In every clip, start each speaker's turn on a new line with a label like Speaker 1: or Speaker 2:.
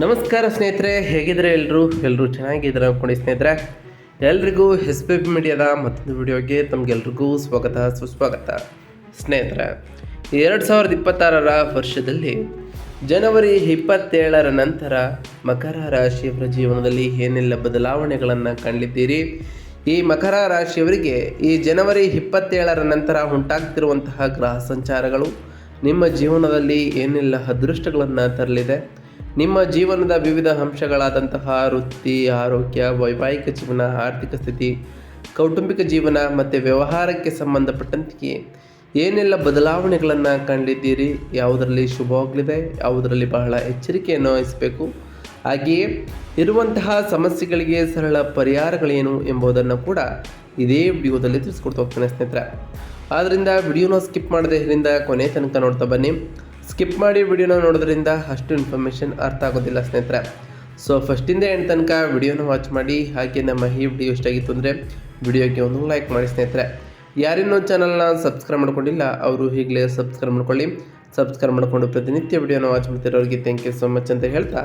Speaker 1: ನಮಸ್ಕಾರ ಸ್ನೇಹಿತರೆ ಹೇಗಿದ್ರೆ ಎಲ್ಲರೂ ಎಲ್ಲರೂ ಚೆನ್ನಾಗಿದ್ದಾರೆ ಅಂದ್ಕೊಂಡು ಸ್ನೇಹಿತರೆ. ಎಲ್ರಿಗೂ ಎಸ್ ಪಿ ಪಿ ಮೀಡಿಯಾದ ಮತ್ತೊಂದು ವಿಡಿಯೋಗೆ ತಮಗೆಲ್ರಿಗೂ ಸ್ವಾಗತ, ಸುಸ್ವಾಗತ. ಸ್ನೇಹಿತರೆ, ಎರಡು ಸಾವಿರದ ಇಪ್ಪತ್ತಾರರ ವರ್ಷದಲ್ಲಿ ಜನವರಿ ಇಪ್ಪತ್ತೇಳರ ನಂತರ ಮಕರ ರಾಶಿಯವರ ಜೀವನದಲ್ಲಿ ಏನೆಲ್ಲ ಬದಲಾವಣೆಗಳನ್ನು ಕಂಡಿದ್ದೀರಿ? ಈ ಮಕರ ರಾಶಿಯವರಿಗೆ ಈ ಜನವರಿ ಇಪ್ಪತ್ತೇಳರ ನಂತರ ಉಂಟಾಗ್ತಿರುವಂತಹ ಗ್ರಹ ಸಂಚಾರಗಳು ನಿಮ್ಮ ಜೀವನದಲ್ಲಿ ಏನೆಲ್ಲ ಅದೃಷ್ಟಗಳನ್ನು ತರಲಿದೆ? ನಿಮ್ಮ ಜೀವನದ ವಿವಿಧ ಅಂಶಗಳಾದಂತಹ ವೃತ್ತಿ, ಆರೋಗ್ಯ, ವೈವಾಹಿಕ ಜೀವನ, ಆರ್ಥಿಕ ಸ್ಥಿತಿ, ಕೌಟುಂಬಿಕ ಜೀವನ ಮತ್ತು ವ್ಯವಹಾರಕ್ಕೆ ಸಂಬಂಧಪಟ್ಟಂತೆ ಏನೆಲ್ಲ ಬದಲಾವಣೆಗಳನ್ನು ಕಂಡಿದ್ದೀರಿ, ಯಾವುದರಲ್ಲಿ ಶುಭವಾಗಲಿದೆ ಯಾವುದರಲ್ಲಿ ಬಹಳ ಎಚ್ಚರಿಕೆಯನ್ನು ವಹಿಸಬೇಕು ಹಾಗೆಯೇ ಇರುವಂತಹ ಸಮಸ್ಯೆಗಳಿಗೆ ಸರಳ ಪರಿಹಾರಗಳೇನು ಎಂಬುದನ್ನು ಕೂಡ ಇದೇ ವಿಡಿಯೋದಲ್ಲಿ ತಿಳಿಸ್ಕೊಡ್ತಾ ಹೋಗ್ತೇನೆ ಸ್ನೇಹಿತರೆ. ಆದ್ದರಿಂದ ವಿಡಿಯೋನ ಸ್ಕಿಪ್ ಮಾಡದೆ ಇದರಿಂದ ಕೊನೆ ತನಕ ನೋಡ್ತಾ ಬನ್ನಿ. ಸ್ಕಿಪ್ ಮಾಡಿ ವಿಡಿಯೋನ ನೋಡೋದ್ರಿಂದ ಅಷ್ಟು ಇನ್ಫಾರ್ಮೇಷನ್ ಅರ್ಥ ಆಗೋದಿಲ್ಲ ಸ್ನೇಹಿತರೆ. ಸೊ ಫಸ್ಟಿಂದ ಎಂಡ್ ತನಕ ವಿಡಿಯೋನ ವಾಚ್ ಮಾಡಿ, ಹಾಗೆ ನಮ್ಮ ಈ ವಿಡಿಯೋ ಇಷ್ಟ ಆಗಿತ್ತು ಅಂದರೆ ವಿಡಿಯೋಗೆ ಒಂದು ಲೈಕ್ ಮಾಡಿ ಸ್ನೇಹಿತರೆ. ಯಾರಿನ್ನೂ ಚಾನಲ್ನ ಸಬ್ಸ್ಕ್ರೈಬ್ ಮಾಡ್ಕೊಂಡಿಲ್ಲ, ಅವರು ಈಗಲೇ ಸಬ್ಸ್ಕ್ರೈಬ್ ಮಾಡ್ಕೊಳ್ಳಿ. ಸಬ್ಸ್ಕ್ರೈಬ್ ಮಾಡಿಕೊಂಡು ಪ್ರತಿನಿತ್ಯ ವಿಡಿಯೋನ ವಾಚ್ ಮಾಡ್ತಿರೋರಿಗೆ ಥ್ಯಾಂಕ್ ಯು ಸೊ ಮಚ್ ಅಂತ ಹೇಳ್ತಾ.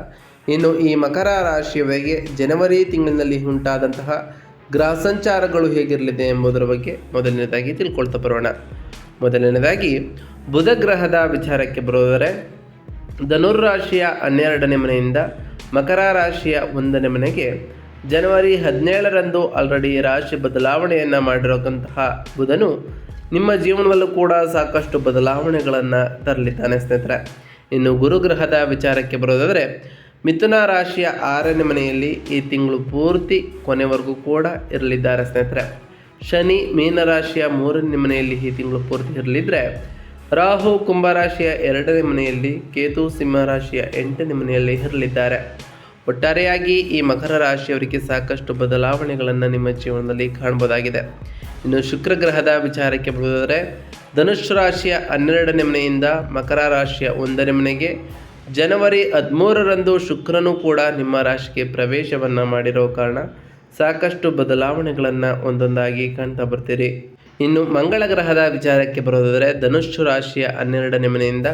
Speaker 1: ಇನ್ನು ಈ ಮಕರ ರಾಶಿಯವರಿಗೆ ಜನವರಿ ತಿಂಗಳಿನಲ್ಲಿ ಉಂಟಾದಂತಹ ಗ್ರಹ ಸಂಚಾರಗಳು ಹೇಗಿರಲಿದೆ ಎಂಬುದರ ಬಗ್ಗೆ ಮೊದಲನೇದಾಗಿ ತಿಳ್ಕೊಳ್ತಾ ಬರೋಣ. ಮೊದಲನೇದಾಗಿ ಬುಧ ಗ್ರಹದ ವಿಚಾರಕ್ಕೆ ಬರೋದರೆ ಧನುರ್ರಾಶಿಯ ಹನ್ನೆರಡನೇ ಮನೆಯಿಂದ ಮಕರ ರಾಶಿಯ ಒಂದನೇ ಮನೆಗೆ ಜನವರಿ ಹದಿನೇಳರಂದು ಆಲ್ರೆಡಿ ರಾಶಿ ಬದಲಾವಣೆಯನ್ನು ಮಾಡಿರೋಕ್ಕಂತಹ ಬುಧನು ನಿಮ್ಮ ಜೀವನದಲ್ಲೂ ಕೂಡ ಸಾಕಷ್ಟು ಬದಲಾವಣೆಗಳನ್ನು ತರಲಿದ್ದಾನೆ ಸ್ನೇಹಿತರೆ. ಇನ್ನು ಗುರುಗ್ರಹದ ವಿಚಾರಕ್ಕೆ ಬರೋದಾದರೆ ಮಿಥುನ ರಾಶಿಯ ಆರನೇ ಮನೆಯಲ್ಲಿ ಈ ತಿಂಗಳು ಪೂರ್ತಿ ಕೊನೆವರೆಗೂ ಕೂಡ ಇರಲಿದ್ದಾರೆ ಸ್ನೇಹಿತರೆ. ಶನಿ ಮೀನರಾಶಿಯ ಮೂರನೇ ಮನೆಯಲ್ಲಿ ಈ ತಿಂಗಳು ಪೂರ್ತಿ ಇರಲಿದ್ರೆ ರಾಹು ಕುಂಭರಾಶಿಯ ಎರಡನೇ ಮನೆಯಲ್ಲಿ ಕೇತು ಸಿಂಹರಾಶಿಯ ಎಂಟನೇ ಮನೆಯಲ್ಲಿ ಇರಲಿದ್ದಾರೆ. ಒಟ್ಟಾರೆಯಾಗಿ ಈ ಮಕರ ರಾಶಿಯವರಿಗೆ ಸಾಕಷ್ಟು ಬದಲಾವಣೆಗಳನ್ನು ನಿಮ್ಮ ಜೀವನದಲ್ಲಿ ಕಾಣಬಹುದಾಗಿದೆ ಇನ್ನು ಶುಕ್ರ ಗ್ರಹದ ವಿಚಾರಕ್ಕೆ ಬರುವುದಾದರೆ ಧನುಷ್ ರಾಶಿಯ ಹನ್ನೆರಡನೇ ಮನೆಯಿಂದ ಮಕರ ರಾಶಿಯ ಒಂದನೇ ಮನೆಗೆ ಜನವರಿ ಹದಿಮೂರರಂದು ಶುಕ್ರನು ಕೂಡ ನಿಮ್ಮ ರಾಶಿಗೆ ಪ್ರವೇಶವನ್ನು ಮಾಡಿರೋ ಕಾರಣ ಸಾಕಷ್ಟು ಬದಲಾವಣೆಗಳನ್ನು ಒಂದೊಂದಾಗಿ ಕಾಣ್ತಾ ಬರ್ತೀರಿ. ಇನ್ನು ಮಂಗಳ ಗ್ರಹದ ವಿಚಾರಕ್ಕೆ ಬರೋದಾದರೆ ಧನುಷ್ಠು ರಾಶಿಯ ಹನ್ನೆರಡನೇ ಮನೆಯಿಂದ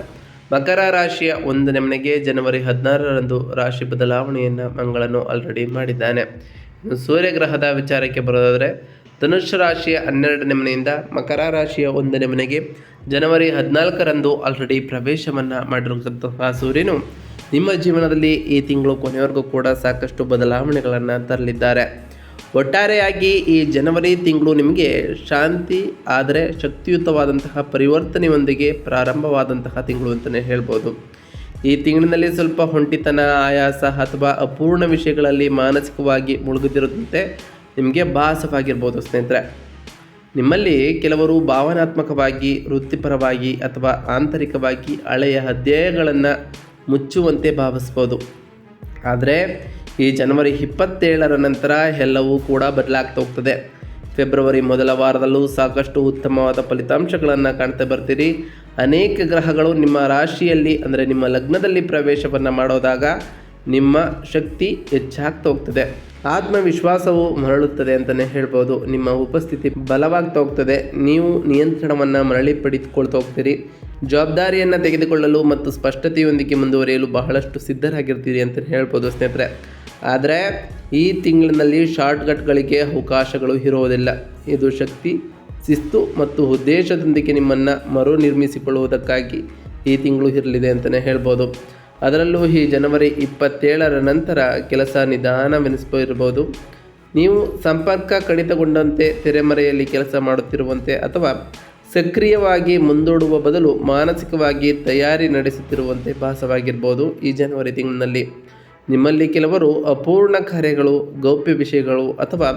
Speaker 1: ಮಕರ ರಾಶಿಯ ಒಂದನೇ ಮನೆಗೆ ಜನವರಿ ಹದಿನಾರರಂದು ರಾಶಿ ಬದಲಾವಣೆಯನ್ನು ಮಂಗಳನು ಆಲ್ರೆಡಿ ಮಾಡಿದ್ದಾನೆ. ಇನ್ನು ಸೂರ್ಯಗ್ರಹದ ವಿಚಾರಕ್ಕೆ ಬರೋದಾದರೆ ಧನುಷ್ ರಾಶಿಯ ಹನ್ನೆರಡನೇ ಮನೆಯಿಂದ ಮಕರ ರಾಶಿಯ ಒಂದನೇ ಮನೆಗೆ ಜನವರಿ ಹದಿನಾಲ್ಕರಂದು ಆಲ್ರೆಡಿ ಪ್ರವೇಶವನ್ನು ಮಾಡಿರುವಂತಹ ಸೂರ್ಯನು ನಿಮ್ಮ ಜೀವನದಲ್ಲಿ ಈ ತಿಂಗಳು ಕೊನೆಯವರೆಗೂ ಕೂಡ ಸಾಕಷ್ಟು ಬದಲಾವಣೆಗಳನ್ನು ತರಲಿದ್ದಾರೆ. ಒಟ್ಟಾರೆಯಾಗಿ ಈ ಜನವರಿ ತಿಂಗಳು ನಿಮಗೆ ಶಾಂತಿ, ಆದರೆ ಶಕ್ತಿಯುತವಾದಂತಹ ಪರಿವರ್ತನೆಯೊಂದಿಗೆ ಪ್ರಾರಂಭವಾದಂತಹ ತಿಂಗಳು ಅಂತಲೇ ಹೇಳ್ಬೋದು. ಈ ತಿಂಗಳಿನಲ್ಲಿ ಸ್ವಲ್ಪ ಹೊಂಟಿತನ, ಆಯಾಸ ಅಥವಾ ಅಪೂರ್ಣ ವಿಷಯಗಳಲ್ಲಿ ಮಾನಸಿಕವಾಗಿ ಮುಳುಗುತ್ತಿರುವಂತೆ ನಿಮಗೆ ಭಾಸವಾಗಿರ್ಬೋದು ಸ್ನೇಹಿತರೆ. ನಿಮ್ಮಲ್ಲಿ ಕೆಲವರು ಭಾವನಾತ್ಮಕವಾಗಿ, ವೃತ್ತಿಪರವಾಗಿ ಅಥವಾ ಆಂತರಿಕವಾಗಿ ಹಳೆಯ ಅಧ್ಯಾಯಗಳನ್ನು ಮುಚ್ಚುವಂತೆ ಭಾವಿಸ್ಬೋದು. ಆದರೆ ಈ ಜನವರಿ ಇಪ್ಪತ್ತೇಳರ ನಂತರ ಎಲ್ಲವೂ ಕೂಡ ಬದಲಾಗ್ತಾ ಹೋಗ್ತದೆ. ಫೆಬ್ರವರಿ ಮೊದಲ ವಾರದಲ್ಲೂ ಸಾಕಷ್ಟು ಉತ್ತಮವಾದ ಫಲಿತಾಂಶಗಳನ್ನು ಕಾಣ್ತಾ ಬರ್ತೀರಿ. ಅನೇಕ ಗ್ರಹಗಳು ನಿಮ್ಮ ರಾಶಿಯಲ್ಲಿ, ಅಂದರೆ ನಿಮ್ಮ ಲಗ್ನದಲ್ಲಿ ಪ್ರವೇಶವನ್ನು ಮಾಡೋದಾಗ ನಿಮ್ಮ ಶಕ್ತಿ ಹೆಚ್ಚಾಗ್ತಾ ಹೋಗ್ತದೆ. ಆತ್ಮವಿಶ್ವಾಸವು ಮರಳುತ್ತದೆ ಅಂತಲೇ ಹೇಳ್ಬೋದು. ನಿಮ್ಮ ಉಪಸ್ಥಿತಿ ಬಲವಾಗ್ತಾ ಹೋಗ್ತದೆ. ನೀವು ನಿಯಂತ್ರಣವನ್ನು ಮರಳಿ ಪಡೆದುಕೊಳ್ತಾ ಹೋಗ್ತೀರಿ. ಜವಾಬ್ದಾರಿಯನ್ನು ತೆಗೆದುಕೊಳ್ಳಲು ಮತ್ತು ಸ್ಪಷ್ಟತೆಯೊಂದಿಗೆ ಮುಂದುವರಿಯಲು ಬಹಳಷ್ಟು ಸಿದ್ಧರಾಗಿರ್ತೀರಿ ಅಂತಲೇ ಹೇಳ್ಬೋದು ಸ್ನೇಹಿತರೆ. ಆದರೆ ಈ ತಿಂಗಳಿನಲ್ಲಿ ಶಾರ್ಟ್ಕಟ್ಗಳಿಗೆ ಅವಕಾಶಗಳು ಇರುವುದಿಲ್ಲ ಇದು ಶಕ್ತಿ, ಶಿಸ್ತು ಮತ್ತು ಉದ್ದೇಶದೊಂದಿಗೆ ನಿಮ್ಮನ್ನು ಮರು ನಿರ್ಮಿಸಿಕೊಳ್ಳುವುದಕ್ಕಾಗಿ ಈ ತಿಂಗಳು ಇರಲಿದೆ ಅಂತಲೇ ಹೇಳ್ಬೋದು. ಅದರಲ್ಲೂ ಈ ಜನವರಿ ಇಪ್ಪತ್ತೇಳರ ನಂತರ ಕೆಲಸ ನಿಧಾನವೆನಿಸ್ಬೋದು ನೀವು ಸಂಪರ್ಕ ಕಡಿತಗೊಂಡಂತೆ ತೆರೆಮರೆಯಲ್ಲಿ ಕೆಲಸ ಮಾಡುತ್ತಿರುವಂತೆ ಅಥವಾ ಸಕ್ರಿಯವಾಗಿ ಮುಂದೂಡುವ ಬದಲು ಮಾನಸಿಕವಾಗಿ ತಯಾರಿ ನಡೆಸುತ್ತಿರುವಂತೆ ಭಾಸವಾಗಿರ್ಬೋದು ಈ ಜನವರಿ ತಿಂಗಳಿನಲ್ಲಿ ನಿಮ್ಮಲ್ಲಿ ಕೆಲವರು ಅಪೂರ್ಣ ಕಾರ್ಯಗಳು ಗೌಪ್ಯ ವಿಷಯಗಳು ಅಥವಾ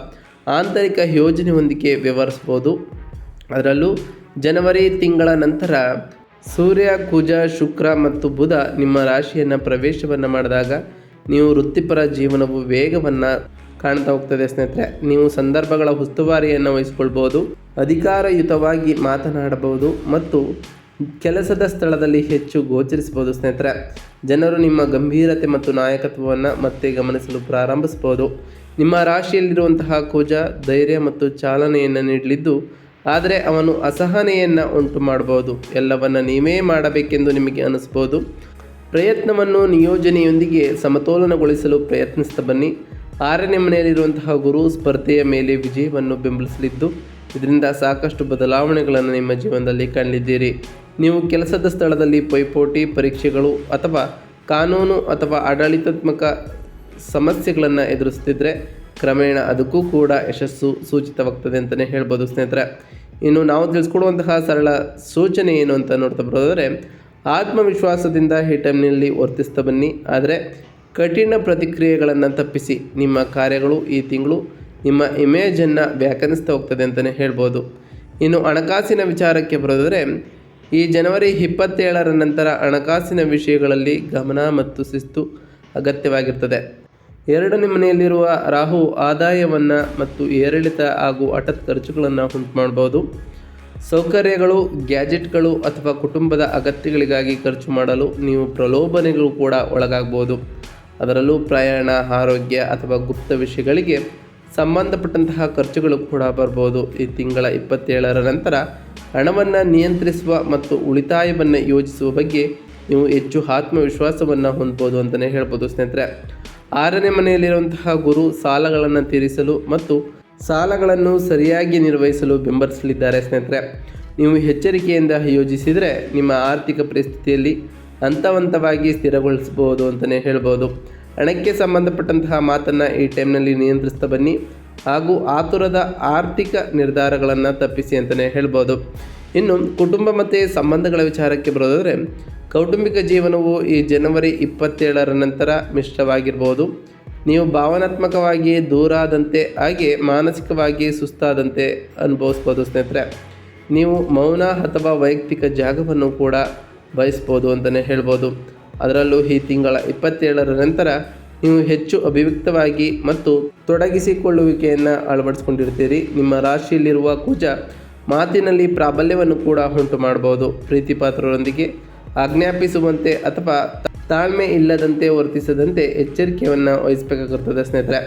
Speaker 1: ಆಂತರಿಕ ಯೋಜನೆಯೊಂದಿಗೆ ವ್ಯವಹರಿಸ್ಬೋದು ಅದರಲ್ಲೂ ಜನವರಿ ತಿಂಗಳ ನಂತರ ಸೂರ್ಯ, ಕುಜ, ಶುಕ್ರ ಮತ್ತು ಬುಧ ನಿಮ್ಮ ರಾಶಿಯನ್ನು ಪ್ರವೇಶವನ್ನು ಮಾಡಿದಾಗ ನೀವು ವೃತ್ತಿಪರ ಜೀವನವು ವೇಗವನ್ನು ಕಾಣ್ತಾ ಹೋಗ್ತದೆ ಸ್ನೇಹಿತರೆ. ನೀವು ಸಂದರ್ಭಗಳ ಉಸ್ತುವಾರಿಯನ್ನು ವಹಿಸ್ಕೊಳ್ಬೋದು ಅಧಿಕಾರಯುತವಾಗಿ ಮಾತನಾಡಬಹುದು ಮತ್ತು ಕೆಲಸದ ಸ್ಥಳದಲ್ಲಿ ಹೆಚ್ಚು ಗೋಚರಿಸಬಹುದು, ಸ್ನೇಹಿತರೆ. ಜನರು ನಿಮ್ಮ ಗಂಭೀರತೆ ಮತ್ತು ನಾಯಕತ್ವವನ್ನು ಮತ್ತೆ ಗಮನಿಸಲು ಪ್ರಾರಂಭಿಸಬಹುದು. ನಿಮ್ಮ ರಾಶಿಯಲ್ಲಿರುವಂತಹ ಕುಜ, ಧೈರ್ಯ ಮತ್ತು ಚಾಲನೆಯನ್ನು ನೀಡಲಿದ್ದು, ಆದರೆ ಅವನು ಅಸಹನೆಯನ್ನು ಉಂಟು ಮಾಡಬಹುದು. ಎಲ್ಲವನ್ನು ನೀವೇ ಮಾಡಬೇಕೆಂದು ನಿಮಗೆ ಅನಿಸ್ಬೋದು ಪ್ರಯತ್ನವನ್ನು ನಿಯೋಜನೆಯೊಂದಿಗೆ ಸಮತೋಲನಗೊಳಿಸಲು ಪ್ರಯತ್ನಿಸ್ತಾ ಬನ್ನಿ. ಆರನೇ ಮನೆಯಲ್ಲಿರುವಂತಹ ಗುರು ಸ್ಪರ್ಧೆಯ ಮೇಲೆ ವಿಜಯವನ್ನು ಬೆಂಬಲಿಸಲಿದ್ದು, ಇದರಿಂದ ಸಾಕಷ್ಟು ಬದಲಾವಣೆಗಳನ್ನು ನಿಮ್ಮ ಜೀವನದಲ್ಲಿ ಕಾಣಲಿದ್ದೀರಿ ನೀವು ಕೆಲಸದ ಸ್ಥಳದಲ್ಲಿ ಪೈಪೋಟಿ, ಪರೀಕ್ಷೆಗಳು ಅಥವಾ ಕಾನೂನು ಅಥವಾ ಆಡಳಿತಾತ್ಮಕ ಸಮಸ್ಯೆಗಳನ್ನು ಎದುರಿಸ್ತಿದ್ರೆ ಕ್ರಮೇಣ ಅದಕ್ಕೂ ಕೂಡ ಯಶಸ್ಸು ಸೂಚಿತವಾಗ್ತದೆ ಅಂತಲೇ ಹೇಳ್ಬೋದು ಸ್ನೇಹಿತರೆ. ಇನ್ನು ನಾವು ತಿಳಿಸ್ಕೊಡುವಂತಹ ಸರಳ ಸೂಚನೆ ಏನು ಅಂತ ನೋಡ್ತಾ ಬರೋದಾದರೆ, ಆತ್ಮವಿಶ್ವಾಸದಿಂದ ಈ ಟೈಮ್ನಲ್ಲಿ ವರ್ತಿಸ್ತಾ ಬನ್ನಿ. ಆದರೆ ಕಠಿಣ ಪ್ರತಿಕ್ರಿಯೆಗಳನ್ನು ತಪ್ಪಿಸಿ ನಿಮ್ಮ ಕಾರ್ಯಗಳು ಈ ತಿಂಗಳು ನಿಮ್ಮ ಇಮೇಜನ್ನು ವ್ಯಾಖ್ಯಾನಿಸ್ತಾ ಹೋಗ್ತದೆ ಅಂತಲೇ ಹೇಳ್ಬೋದು. ಇನ್ನು ಹಣಕಾಸಿನ ವಿಚಾರಕ್ಕೆ ಬರೋದಾದರೆ ಈ ಜನವರಿ ಇಪ್ಪತ್ತೇಳರ ನಂತರ ಹಣಕಾಸಿನ ವಿಷಯಗಳಲ್ಲಿ ಗಮನ ಮತ್ತು ಶಿಸ್ತು ಅಗತ್ಯವಾಗಿರ್ತದೆ. ಎರಡನೇ ಮನೆಯಲ್ಲಿರುವ ರಾಹು ಆದಾಯವನ್ನು ಮತ್ತು ಏರಿಳಿತ ಹಾಗೂ ಹಠತ್ ಖರ್ಚುಗಳನ್ನು ಉಂಟು ಮಾಡ್ಬೋದು. ಸೌಕರ್ಯಗಳು, ಗ್ಯಾಜೆಟ್ಗಳು ಅಥವಾ ಕುಟುಂಬದ ಅಗತ್ಯಗಳಿಗಾಗಿ ಖರ್ಚು ಮಾಡಲು ನೀವು ಪ್ರಲೋಭನೆಗಳು ಕೂಡ ಒಳಗಾಗ್ಬೋದು. ಅದರಲ್ಲೂ ಪ್ರಯಾಣ, ಆರೋಗ್ಯ ಅಥವಾ ಗುಪ್ತ ವಿಷಯಗಳಿಗೆ ಸಂಬಂಧಪಟ್ಟಂತಹ ಖರ್ಚುಗಳು ಕೂಡ ಬರ್ಬೋದು. ಈ ತಿಂಗಳ ಇಪ್ಪತ್ತೇಳರ ನಂತರ ಹಣವನ್ನು ನಿಯಂತ್ರಿಸುವ ಮತ್ತು ಉಳಿತಾಯವನ್ನು ಯೋಜಿಸುವ ಬಗ್ಗೆ ನೀವು ಹೆಚ್ಚು ಆತ್ಮವಿಶ್ವಾಸವನ್ನು ಹೊಂದ್ಬೋದು ಅಂತಲೇ ಹೇಳ್ಬೋದು ಸ್ನೇಹಿತರೆ. ಆರನೇ ಮನೆಯಲ್ಲಿರುವಂತಹ ಗುರು ಸಾಲಗಳನ್ನು ತೀರಿಸಲು ಮತ್ತು ಸಾಲಗಳನ್ನು ಸರಿಯಾಗಿ ನಿರ್ವಹಿಸಲು ಬೆಂಬಲಿಸಲಿದ್ದಾರೆ ಸ್ನೇಹಿತರೆ. ನೀವು ಎಚ್ಚರಿಕೆಯಿಂದ ಯೋಜಿಸಿದರೆ ನಿಮ್ಮ ಆರ್ಥಿಕ ಪರಿಸ್ಥಿತಿಯಲ್ಲಿ ಹಂತವಂತವಾಗಿ ಸ್ಥಿರಗೊಳಿಸಬಹುದು ಅಂತಲೇ ಹೇಳ್ಬೋದು. ಹಣಕ್ಕೆ ಸಂಬಂಧಪಟ್ಟಂತಹ ಮಾತನ್ನು ಈ ಟೈಮ್ನಲ್ಲಿ ನಿಯಂತ್ರಿಸ್ತಾ ಬನ್ನಿ ಹಾಗೂ ಆತುರದ ಆರ್ಥಿಕ ನಿರ್ಧಾರಗಳನ್ನು ತಪ್ಪಿಸಿ ಅಂತಲೇ ಹೇಳ್ಬೋದು. ಇನ್ನು ಕುಟುಂಬ ಮತ್ತು ಸಂಬಂಧಗಳ ವಿಚಾರಕ್ಕೆ ಬರೋದಾದರೆ, ಕೌಟುಂಬಿಕ ಜೀವನವು ಈ ಜನವರಿ ಇಪ್ಪತ್ತೇಳರ ನಂತರ ಮಿಶ್ರವಾಗಿರ್ಬೋದು. ನೀವು ಭಾವನಾತ್ಮಕವಾಗಿ ದೂರಾದಂತೆ, ಹಾಗೆ ಮಾನಸಿಕವಾಗಿ ಸುಸ್ತಾದಂತೆ ಅನುಭವಿಸ್ಬೋದು ಸ್ನೇಹಿತರೆ. ನೀವು ಮೌನ ಅಥವಾ ವೈಯಕ್ತಿಕ ಜಾಗವನ್ನು ಕೂಡ ಬಯಸ್ಬೋದು ಅಂತಲೇ ಹೇಳ್ಬೋದು. ಅದರಲ್ಲೂ ಈ ತಿಂಗಳ ಇಪ್ಪತ್ತೇಳರ ನಂತರ ನೀವು ಹೆಚ್ಚು ಅಭಿವ್ಯಕ್ತವಾಗಿ ಮತ್ತು ತೊಡಗಿಸಿಕೊಳ್ಳುವಿಕೆಯನ್ನು ಅಳವಡಿಸ್ಕೊಂಡಿರ್ತೀರಿ. ನಿಮ್ಮ ರಾಶಿಯಲ್ಲಿರುವ ಕುಜ ಮಾತಿನಲ್ಲಿ ಪ್ರಾಬಲ್ಯವನ್ನು ಕೂಡ ಉಂಟು ಮಾಡಬಹುದು. ಪ್ರೀತಿಪಾತ್ರರೊಂದಿಗೆ ಆಜ್ಞಾಪಿಸುವಂತೆ ಅಥವಾ ತಾಳ್ಮೆ ಇಲ್ಲದಂತೆ ವರ್ತಿಸದಂತೆ ಎಚ್ಚರಿಕೆಯನ್ನು ವಹಿಸಬೇಕಾಗುತ್ತದೆ ಸ್ನೇಹಿತರೆ.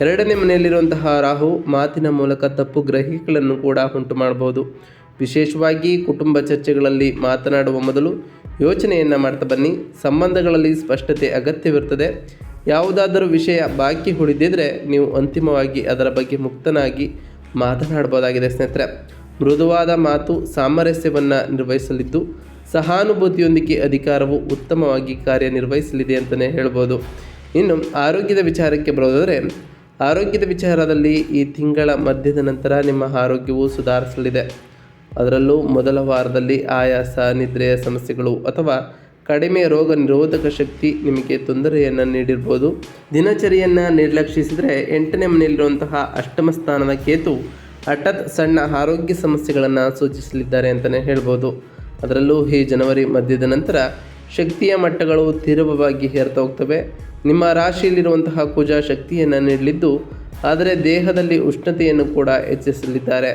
Speaker 1: ಎರಡನೇ ಮನೆಯಲ್ಲಿರುವಂತಹ ರಾಹು ಮಾತಿನ ಮೂಲಕ ತಪ್ಪು ಗ್ರಹಿಕೆಗಳನ್ನು ಕೂಡ ಉಂಟು ಮಾಡಬಹುದು. ವಿಶೇಷವಾಗಿ ಕುಟುಂಬ ಚರ್ಚೆಗಳಲ್ಲಿ ಮಾತನಾಡುವ ಮೊದಲು ಯೋಚನೆಯನ್ನು ಮಾಡ್ತಾ ಬನ್ನಿ. ಸಂಬಂಧಗಳಲ್ಲಿ ಸ್ಪಷ್ಟತೆ ಅಗತ್ಯವಿರ್ತದೆ ಯಾವುದಾದರೂ ವಿಷಯ ಬಾಕಿ ಉಳಿದಿದ್ದರೆ ನೀವು ಅಂತಿಮವಾಗಿ ಅದರ ಬಗ್ಗೆ ಮುಕ್ತನಾಗಿ ಮಾತನಾಡಬಹುದಾಗಿದೆ ಸ್ನೇಹಿತರೆ. ಮೃದುವಾದ ಮಾತು ಸಾಮರಸ್ಯವನ್ನು ನಿರ್ವಹಿಸಲಿದ್ದು, ಸಹಾನುಭೂತಿಯೊಂದಿಗೆ ಅಧಿಕಾರವು ಉತ್ತಮವಾಗಿ ಕಾರ್ಯನಿರ್ವಹಿಸಲಿದೆ ಅಂತಲೇ ಹೇಳ್ಬೋದು. ಇನ್ನು ಆರೋಗ್ಯದ ವಿಚಾರಕ್ಕೆ ಬರೋದಾದರೆ, ಆರೋಗ್ಯದ ವಿಚಾರದಲ್ಲಿ ಈ ತಿಂಗಳ ಮಧ್ಯದ ನಂತರ ನಿಮ್ಮ ಆರೋಗ್ಯವು ಸುಧಾರಿಸಲಿದೆ. ಅದರಲ್ಲೂ ಮೊದಲ ವಾರದಲ್ಲಿ ಆಯಾಸ, ನಿದ್ರೆಯ ಸಮಸ್ಯೆಗಳು ಅಥವಾ ಕಡಿಮೆ ರೋಗ ನಿರೋಧಕ ಶಕ್ತಿ ನಿಮಗೆ ತೊಂದರೆಯನ್ನು ನೀಡಿರ್ಬೋದು. ದಿನಚರಿಯನ್ನು ನಿರ್ಲಕ್ಷಿಸಿದರೆ ಎಂಟನೇ ಮನೆಯಲ್ಲಿರುವಂತಹ ಅಷ್ಟಮ ಸ್ಥಾನದ ಕೇತು ಹಠಾತ್ ಸಣ್ಣ ಆರೋಗ್ಯ ಸಮಸ್ಯೆಗಳನ್ನು ಸೂಚಿಸಲಿದ್ದಾರೆ ಅಂತಲೇ ಹೇಳ್ಬೋದು. ಅದರಲ್ಲೂ ಈ ಜನವರಿ ಮಧ್ಯದ ನಂತರ ಶಕ್ತಿಯ ಮಟ್ಟಗಳು ತೀವ್ರವಾಗಿ ಹೇರ್ತಾ ಹೋಗ್ತವೆ. ನಿಮ್ಮ ರಾಶಿಯಲ್ಲಿರುವಂತಹ ಕುಜ ಶಕ್ತಿಯನ್ನು ನೀಡಲಿದ್ದು, ಆದರೆ ದೇಹದಲ್ಲಿ ಉಷ್ಣತೆಯನ್ನು ಕೂಡ ಹೆಚ್ಚಿಸಲಿದ್ದಾರೆ.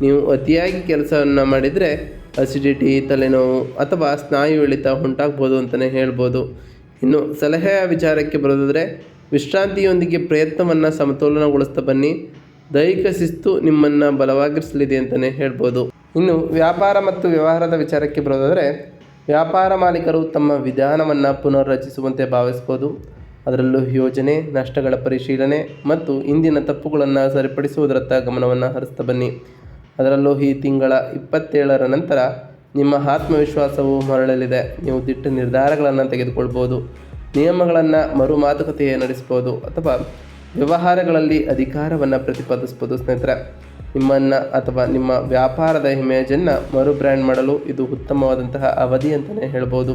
Speaker 1: ನೀವು ಅತಿಯಾಗಿ ಕೆಲಸವನ್ನು ಮಾಡಿದರೆ ಅಸಿಡಿಟಿ, ತಲೆನೋವು ಅಥವಾ ಸ್ನಾಯು ಇಳಿತ ಉಂಟಾಗ್ಬೋದು ಅಂತಲೇ ಹೇಳ್ಬೋದು. ಇನ್ನು ಸಲಹೆಯ ವಿಚಾರಕ್ಕೆ ಬರೋದಾದರೆ, ವಿಶ್ರಾಂತಿಯೊಂದಿಗೆ ಪ್ರಯತ್ನವನ್ನು ಸಮತೋಲನಗೊಳಿಸ್ತಾ ಬನ್ನಿ. ದೈಹಿಕ ಶಿಸ್ತು ನಿಮ್ಮನ್ನು ಬಲವಾಗಿರಿಸಲಿದೆ ಅಂತಲೇ ಹೇಳ್ಬೋದು. ಇನ್ನು ವ್ಯಾಪಾರ ಮತ್ತು ವ್ಯವಹಾರದ ವಿಚಾರಕ್ಕೆ ಬರೋದಾದರೆ, ವ್ಯಾಪಾರ ಮಾಲೀಕರು ತಮ್ಮ ವಿಧಾನವನ್ನು ಪುನರ್ರಚಿಸುವಂತೆ ಭಾವಿಸ್ಬೋದು. ಅದರಲ್ಲೂ ಯೋಜನೆ, ನಷ್ಟಗಳ ಪರಿಶೀಲನೆ ಮತ್ತು ಇಂದಿನ ತಪ್ಪುಗಳನ್ನು ಸರಿಪಡಿಸುವುದರತ್ತ ಗಮನವನ್ನು ಹರಿಸ್ತಾ ಬನ್ನಿ. ಅದರಲ್ಲೂ ಈ ತಿಂಗಳ ಇಪ್ಪತ್ತೇಳರ ನಂತರ ನಿಮ್ಮ ಆತ್ಮವಿಶ್ವಾಸವು ಮರಳಲಿದೆ. ನೀವು ದಿಟ್ಟ ನಿರ್ಧಾರಗಳನ್ನು ತೆಗೆದುಕೊಳ್ಬೋದು. ನಿಯಮಗಳನ್ನು ಮರು ಮಾತುಕತೆ ನಡೆಸ್ಬೋದು ಅಥವಾ ವ್ಯವಹಾರಗಳಲ್ಲಿ ಅಧಿಕಾರವನ್ನು ಪ್ರತಿಪಾದಿಸ್ಬೋದು ಸ್ನೇಹಿತರೆ. ನಿಮ್ಮನ್ನು ಅಥವಾ ನಿಮ್ಮ ವ್ಯಾಪಾರದ ಇಮೇಜನ್ನು ಮರು ಬ್ರ್ಯಾಂಡ್ ಮಾಡಲು ಇದು ಉತ್ತಮವಾದಂತಹ ಅವಧಿ ಅಂತಲೇ ಹೇಳ್ಬೋದು.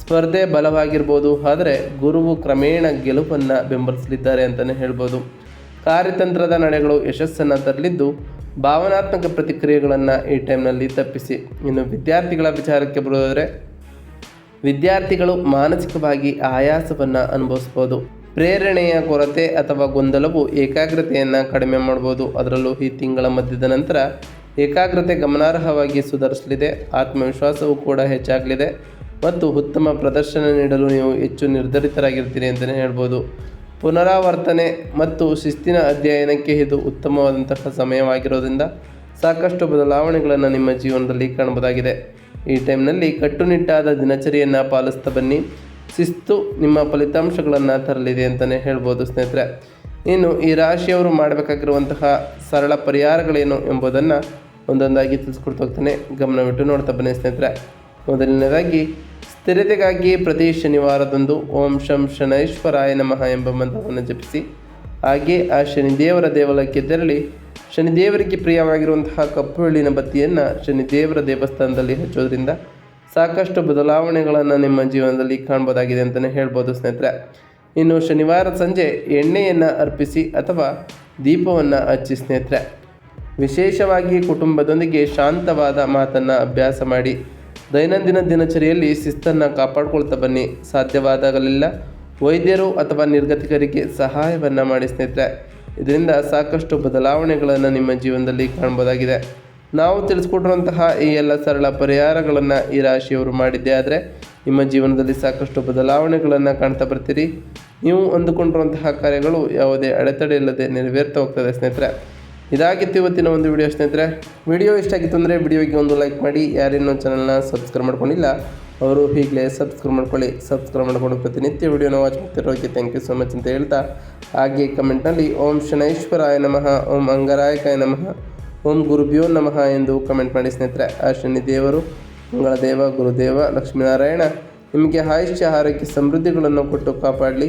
Speaker 1: ಸ್ಪರ್ಧೆ ಬಲವಾಗಿರ್ಬೋದು, ಆದರೆ ಗುರುವು ಕ್ರಮೇಣ ಗೆಲುವನ್ನು ಬೆಂಬಲಿಸಲಿದ್ದಾರೆ ಅಂತಲೇ ಹೇಳ್ಬೋದು. ಕಾರ್ಯತಂತ್ರದ ನಡೆಗಳು ಯಶಸ್ಸನ್ನು ತರಲಿದ್ದು ಭಾವನಾತ್ಮಕ ಪ್ರತಿಕ್ರಿಯೆಗಳನ್ನು ಈ ಟೈಮ್ನಲ್ಲಿ ತಪ್ಪಿಸಿ. ಇನ್ನು ವಿದ್ಯಾರ್ಥಿಗಳ ವಿಚಾರಕ್ಕೆ ಬರೋದಾದರೆ ವಿದ್ಯಾರ್ಥಿಗಳು ಮಾನಸಿಕವಾಗಿ ಆಯಾಸವನ್ನು ಅನುಭವಿಸ್ಬೋದು. ಪ್ರೇರಣೆಯ ಕೊರತೆ ಅಥವಾ ಗೊಂದಲವು ಏಕಾಗ್ರತೆಯನ್ನು ಕಡಿಮೆ ಮಾಡ್ಬೋದು. ಅದರಲ್ಲೂ ಈ ತಿಂಗಳ ಮಧ್ಯದ ನಂತರ ಏಕಾಗ್ರತೆ ಗಮನಾರ್ಹವಾಗಿ ಸುಧಾರಿಸಲಿದೆ. ಆತ್ಮವಿಶ್ವಾಸವೂ ಕೂಡ ಹೆಚ್ಚಾಗಲಿದೆ. ಮತ್ತು ಉತ್ತಮ ಪ್ರದರ್ಶನ ನೀಡಲು ನೀವು ಹೆಚ್ಚು ನಿರ್ಧರಿತರಾಗಿರ್ತೀರಿ ಅಂತಲೇ ಹೇಳ್ಬೋದು. ಪುನರಾವರ್ತನೆ ಮತ್ತು ಶಿಸ್ತಿನ ಅಧ್ಯಯನಕ್ಕೆ ಇದು ಉತ್ತಮವಾದಂತಹ ಸಮಯವಾಗಿರೋದ್ರಿಂದ ಸಾಕಷ್ಟು ಬದಲಾವಣೆಗಳನ್ನು ನಿಮ್ಮ ಜೀವನದಲ್ಲಿ ಕಾಣಬಹುದಾಗಿದೆ. ಈ ಟೈಮ್ನಲ್ಲಿ ಕಟ್ಟುನಿಟ್ಟಾದ ದಿನಚರಿಯನ್ನು ಪಾಲಿಸ್ತಾ ಬನ್ನಿ. ಶಿಸ್ತು ನಿಮ್ಮ ಫಲಿತಾಂಶಗಳನ್ನು ತರಲಿದೆ ಅಂತಲೇ ಹೇಳ್ಬೋದು ಸ್ನೇಹಿತರೆ. ಇನ್ನು ಈ ರಾಶಿಯವರು ಮಾಡಬೇಕಾಗಿರುವಂತಹ ಸರಳ ಪರಿಹಾರಗಳೇನು ಎಂಬುದನ್ನು ಒಂದೊಂದಾಗಿ ತಿಳಿಸ್ಕೊಡ್ತಾ ಹೋಗ್ತಾನೆ. ಗಮನವಿಟ್ಟು ನೋಡ್ತಾ ಬನ್ನಿ ಸ್ನೇಹಿತರೆ. ಮೊದಲನೇದಾಗಿ ಸ್ಥಿರತೆಗಾಗಿ ಪ್ರತಿ ಶನಿವಾರದಂದು ಓಂ ಶಂ ಶನೈಶ್ವರಾಯ ನಮಃ ಎಂಬ ಮಂತ್ರವನ್ನು ಜಪಿಸಿ, ಹಾಗೆ ಆ ಶನಿದೇವರ ದೇವಾಲಯಕ್ಕೆ ತೆರಳಿ ಶನಿದೇವರಿಗೆ ಪ್ರಿಯವಾಗಿರುವಂತಹ ಕಪ್ಪು ಎಳ್ಳಿನ ಬತ್ತಿಯನ್ನು ಶನಿದೇವರ ದೇವಸ್ಥಾನದಲ್ಲಿ ಹಚ್ಚೋದ್ರಿಂದ ಸಾಕಷ್ಟು ಬದಲಾವಣೆಗಳನ್ನು ನಿಮ್ಮ ಜೀವನದಲ್ಲಿ ಕಾಣ್ಬೋದಾಗಿದೆ ಅಂತಲೇ ಹೇಳ್ಬೋದು ಸ್ನೇಹಿತರೆ. ಇನ್ನು ಶನಿವಾರ ಸಂಜೆ ಎಣ್ಣೆಯನ್ನು ಅರ್ಪಿಸಿ ಅಥವಾ ದೀಪವನ್ನು ಹಚ್ಚಿ ಸ್ನೇಹಿತರೆ. ವಿಶೇಷವಾಗಿ ಕುಟುಂಬದೊಂದಿಗೆ ಶಾಂತವಾದ ಮಾತನ್ನು ಅಭ್ಯಾಸ ಮಾಡಿ ದೈನಂದಿನ ದಿನಚರಿಯಲ್ಲಿ ಶಿಸ್ತನ್ನು ಕಾಪಾಡ್ಕೊಳ್ತಾ ಬನ್ನಿ. ಸಾಧ್ಯವಾದಾಗಲೆಲ್ಲ. ವೈದ್ಯರು ಅಥವಾ ನಿರ್ಗತಿಕರಿಗೆ ಸಹಾಯವನ್ನು ಮಾಡಿ ಸ್ನೇಹಿತರೆ, ಇದರಿಂದ ಸಾಕಷ್ಟು ಬದಲಾವಣೆಗಳನ್ನು ನಿಮ್ಮ ಜೀವನದಲ್ಲಿ ಕಾಣ್ಬೋದಾಗಿದೆ. ನಾವು ತಿಳಿಸ್ಕೊಟ್ಟಿರುವಂತಹ ಈ ಎಲ್ಲ ಸರಳ ಪರಿಹಾರಗಳನ್ನು ಈ ರಾಶಿಯವರು ಮಾಡಿದ್ದೇ ಆದರೆ, ನಿಮ್ಮ ಜೀವನದಲ್ಲಿ ಸಾಕಷ್ಟು ಬದಲಾವಣೆಗಳನ್ನು ಕಾಣ್ತಾ ಬರ್ತೀರಿ. ನೀವು ಅಂದುಕೊಂಡಿರುವಂತಹ ಕಾರ್ಯಗಳು ಯಾವುದೇ ಅಡೆತಡೆ ಇಲ್ಲದೆ ನೆರವೇರ್ತಾ ಹೋಗ್ತದೆ ಸ್ನೇಹಿತರೆ. ಇದಾಗಿತ್ತು ಇವತ್ತಿನ ಒಂದು ವಿಡಿಯೋ ಸ್ನೇಹಿತರೆ. ವಿಡಿಯೋ ಇಷ್ಟ ಆಗಿತ್ತು ಅಂದರೆ ವಿಡಿಯೋಗೆ ಒಂದು ಲೈಕ್ ಮಾಡಿ. ಯಾರೇನೋ ಚಾನಲ್ನ ಸಬ್ಸ್ಕ್ರೈಬ್ ಮಾಡ್ಕೊಂಡಿಲ್ಲ, ಅವರು ಈಗಲೇ ಸಬ್ಸ್ಕ್ರೈಬ್ ಮಾಡ್ಕೊಳ್ಳಿ. ಸಬ್ಸ್ಕ್ರೈಬ್ ಮಾಡ್ಕೊಂಡು ಪ್ರತಿನಿತ್ಯ ವಿಡಿಯೋನ ವಾಚ್ ಮಾಡ್ತಿರೋಕ್ಕೆ ಥ್ಯಾಂಕ್ ಯು ಸೊ ಮಚ್ ಅಂತ ಹೇಳ್ತಾ, ಹಾಗೆ ಕಮೆಂಟ್ನಲ್ಲಿ ಓಂ ಶನೈಶ್ವರಾಯ ನಮಃ, ಓಂ ಅಂಗರಾಯಕಾಯ ನಮಃ, ಓಂ ಗುರುಭ್ಯೋ ನಮಃ ಎಂದು ಕಮೆಂಟ್ ಮಾಡಿ ಸ್ನೇಹಿತರೆ. ಆ ಶನಿ ದೇವರು ಮಂಗಳ ದೇವ ಗುರುದೇವ, ಲಕ್ಷ್ಮೀನಾರಾಯಣ, ನಿಮಗೆ ಆಯುಷ್ಯ, ಆರೋಗ್ಯ ಸಮೃದ್ಧಿಗಳನ್ನು ಕೊಟ್ಟು ಕಾಪಾಡಲಿ.